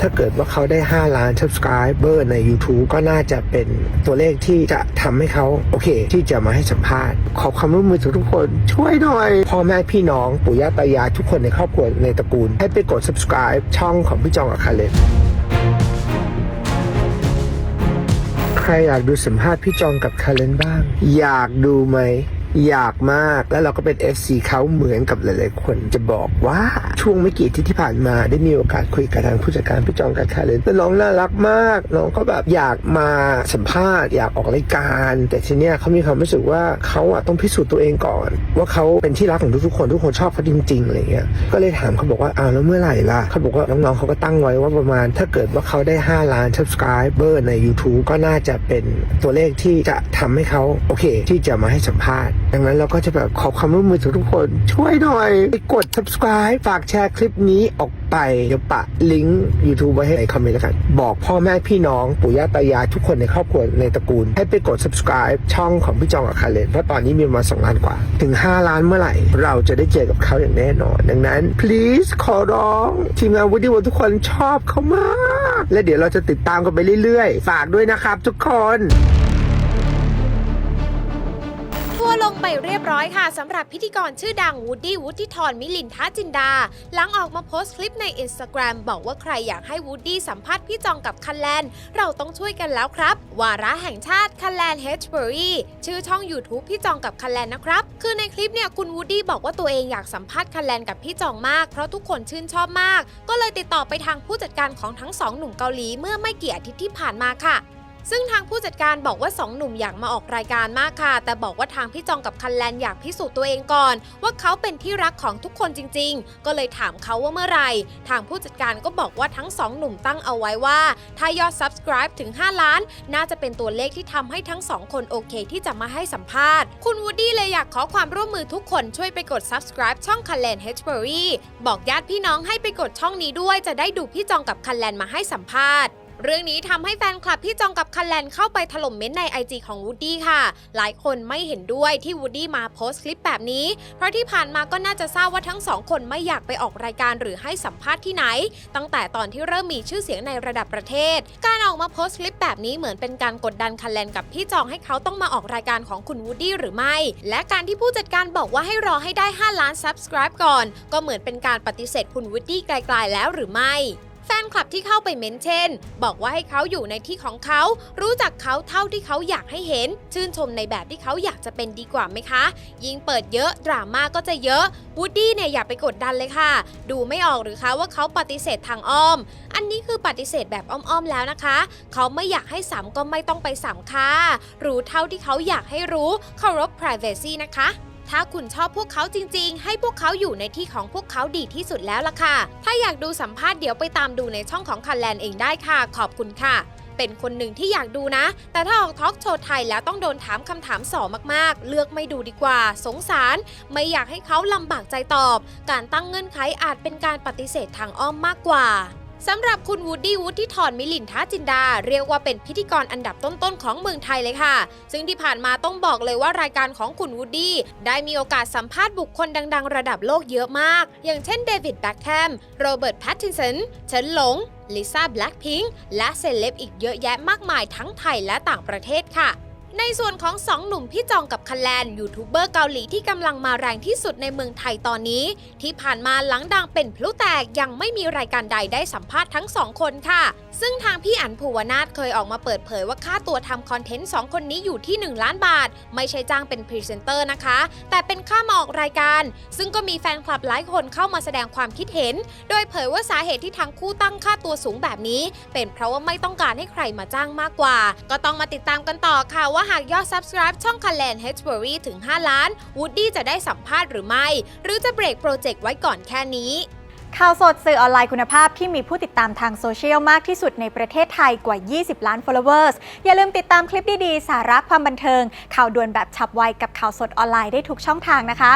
ถ้าเกิดว่าเขาได้ 5 ล้าน subscriber ใน YouTube ก็น่าจะเป็นตัวเลขที่จะทำให้เขาโอเค ที่จะมาให้สัมภาษณ์ ขอความร่วมมือจากทุกคน ช่วยหน่อย พ่อแม่พี่น้อง ปู่ย่าตายายทุกคนในครอบครัวในตระกูล ให้ไปกด subscribe ช่องของพี่จองกับคาเลนใครอยากดูสัมภาษณ์พี่จองกับคาเลนบ้าง อยากดูไหม อยากมากแล้วเราก็เป็น FC เขาเหมือนกับหลาย ๆ คนจะบอกว่าช่วงไม่กี่ที่ที่ผ่านมาได้มีโอกาสคุยกับทางผู้จัดการพี่จองกับคาเลนแล้วน้องน่ารักมากน้องก็แบบอยากมาสัมภาษณ์อยากออกรายการ แต่ทีเนี้ยเขามีความรู้สึกว่าเขาอะต้องพิสูจน์ตัวเองก่อน ว่าเขาเป็นที่รักของทุก ๆ คนทุกคนชอบเขาจริง ๆ อะไรเงี้ยก็เลยถามเขาบอกว่าอ้าวแล้วเมื่อไหร่ล่ะเขาบอกว่าน้อง ๆ เขาก็ตั้งไว้ว่าประมาณ ถ้าเกิดว่าเขาได้ 5 ล้าน subscriber ใน YouTube ก็น่าจะเป็นตัวเลขที่จะทำให้เขาโอเค ที่จะมาให้สัมภาษณ์ ดังนั้นเราก็จะแบบขอความร่วมมือจากทุกคนช่วยหน่อยไปกด subscribe ฝากแชร์คลิปนี้ออกไป เดี๋ยวปะลิงก์ YouTube ไว้ให้ในคอมเมนต์แล้วกัน บอกพ่อแม่พี่น้องปู่ย่าตายายทุกคนในครอบครัวในตระกูล ให้ไปกด subscribe ช่องของพี่จองกับคาเลนเพราะตอนนี้มีประมาณ2ล้านกว่า ถึง 5 ล้านเมื่อไหร่ เราจะได้เจอกับเขาอย่างแน่นอน ดังนั้น please ขอร้อง ทีมงานวูดดี้วทุกคนชอบเขามาก และเดี๋ยวเราจะติดตามกันไปเรื่อยๆ ฝากด้วยนะครับทุกคน ลงไปเรียบร้อยค่ะสำหรับพิธีกรชื่อดังวูดดี้วูดดี้ทอนมิลินทาจินดา หลังออกมาโพสต์คลิปใน Instagram บอกว่าใครอยากให้วูดดี้สัมภาษณ์พี่จองกับคันแลน เราต้องช่วยกันแล้วครับ วาระแห่งชาติคันแลนเฮดเบอรี่ชื่อช่อง YouTube พี่จองกับคันแลนนะครับ คือในคลิปเนี่ยคุณวูดดี้บอกว่าตัวเองอยากสัมภาษณ์คันแลนกับพี่จองมากเพราะทุกคนชื่นชอบมาก ก็เลยติดต่อไปทางผู้จัดการของทั้งสองหนุ่มเกาหลีเมื่อไม่กี่อาทิตย์ที่ผ่านมาค่ะ ซึ่งทางผู้จัดการบอกว่าสองหนุ่มอยากมาออกรายการมากค่ะ แต่บอกว่าทางพี่จองกับคันแลนอยากพิสูจน์ตัวเองก่อน ว่าเขาเป็นที่รักของทุกคนจริง ๆ ก็เลยถามเขาว่าเมื่อไหร่ ทางผู้จัดการก็บอกว่าทั้งสองหนุ่มตั้งเอาไว้ว่า ถ้ายอด subscribe ถึง 5 ล้าน น่าจะเป็นตัวเลขที่ทำให้ทั้งสองคนโอเค ที่จะมาให้สัมภาษณ์ คุณวูดดี้เลยอยากขอความร่วมมือทุกคนช่วยไปกด subscribe ช่องคันแลนเฮดเบอรี่บอกญาติพี่น้องให้ไปกดช่องนี้ด้วย จะได้ดูพี่จองกับคันแลนมาให้สัมภาษณ์ เรื่องนี้ทำให้แฟนคลับพี่จองกับคันแลนเข้าไปถล่มเม้นใน IG ของวูดดี้ค่ะ หลายคนไม่เห็นด้วยที่วูดดี้มาโพสต์คลิปแบบนี้ เพราะที่ผ่านมาก็น่าจะทราบว่าทั้งสองคนไม่อยากไปออกรายการหรือให้สัมภาษณ์ที่ไหน ตั้งแต่ตอนที่เริ่มมีชื่อเสียงในระดับประเทศ การออกมาโพสต์คลิปแบบนี้เหมือนเป็นการกดดันคันแลนกับพี่จองให้เขาต้องมาออกรายการของคุณวูดดี้หรือไม่ และการที่ผู้จัดการบอกว่าให้รอให้ได้ 5 ล้าน subscribe ก่อน ก็เหมือนเป็นการปฏิเสธคุณวูดดี้ไกลๆแล้วหรือไม่ แฟนคลับที่เข้าไปเม้นเช่น บอกว่าให้เขาอยู่ในที่ของเขา รู้จักเขาเท่าที่เขาอยากให้เห็น ชื่นชมในแบบที่เขาอยากจะเป็นดีกว่าไหมคะ ยิ่งเปิดเยอะ ดราม่าก็จะเยอะวูดดี้เนี่ยอย่าไปกดดันเลยค่ะ ดูไม่ออกหรือคะว่าเขาปฏิเสธทางอ้อม อันนี้คือปฏิเสธแบบอ้อมๆแล้วนะคะ เขาไม่อยากให้สามก็ไม่ต้องไปสามค่ะรู้เท่าที่เขาอยากให้รู้เคารพ privacy นะคะ ถ้าคุณชอบพวกเขาจริง ๆ ให้พวกเขาอยู่ในที่ของพวกเขาดีที่สุดแล้วล่ะค่ะ ถ้าอยากดูสัมภาษณ์เดี๋ยวไปตามดูในช่องของคันแลนเองได้ค่ะ ขอบคุณค่ะ เป็นคนหนึ่งที่อยากดูนะ แต่ถ้าออกทอล์กโชว์ไทยแล้วต้องโดนถามคำถามสอมากๆ เลือกไม่ดูดีกว่า สงสาร ไม่อยากให้เขาลำบากใจตอบ การตั้งเงื่อนไขอาจเป็นการปฏิเสธทางอ้อมมากกว่า สำหรับคุณวูดดี้วูดที่ถอนมิลินท้าจินดา เรียกว่าเป็นพิธีกรอันดับต้นๆของเมืองไทยเลยค่ะ ซึ่งที่ผ่านมาต้องบอกเลยว่ารายการของคุณวูดดี้ได้มีโอกาสสัมภาษณ์บุคคลดัง ๆ ระดับโลกเยอะมาก อย่างเช่นเดวิดแบ็คแฮมโรเบิร์ตแพตตินสันเฉินหลงลิซ่าแบล็คพิงค์และเซเลบอีกเยอะแยะมากมายทั้งไทยและต่างประเทศค่ะ ในส่วนของสองหนุ่มพี่จองกับคันแลนยูทูบเบอร์เกาหลีที่กำลังมาแรงที่สุดในเมืองไทยตอนนี้ ที่ผ่านมาหลังดังเป็นพลุแตกยังไม่มีรายการใดได้สัมภาษณ์ทั้งสองคนค่ะ ซึ่งทางพี่อันภูวนาถเคยออกมาเปิดเผยว่าค่าตัวทำคอนเทนต์สองคนนี้อยู่ที่ 1 ล้านบาท ไม่ใช่จ้างเป็นพรีเซนเตอร์นะคะ แต่เป็นค่ามาออกรายการ ซึ่งก็มีแฟนคลับหลายคนเข้ามาแสดงความคิดเห็น โดยเผยว่าสาเหตุที่ทั้งคู่ตั้งค่าตัวสูงแบบนี้ เป็นเพราะว่าไม่ต้องการให้ใครมาจ้างมากกว่า ก็ต้องมาติดตามกันต่อค่ะว่าหากยอด subscribe ช่องคันแลน h b u r y ถึง 5 ล้านวูดดี้จะได้สัมภาษณ์หรือไม่ หรือจะเบรกโปรเจกต์ไว้ก่อนแค่นี้ข่าวสดสื่อออนไลน์คุณภาพที่มีผู้ติดตามทางโซเชียลมากที่สุดในประเทศไทยกว่า 20 ล้าน followers อย่าลืมติดตามคลิปดี ๆ สาระความบันเทิง ข่าวด่วนแบบฉับไวกับข่าวสดออนไลน์ได้ทุกช่องทางนะคะ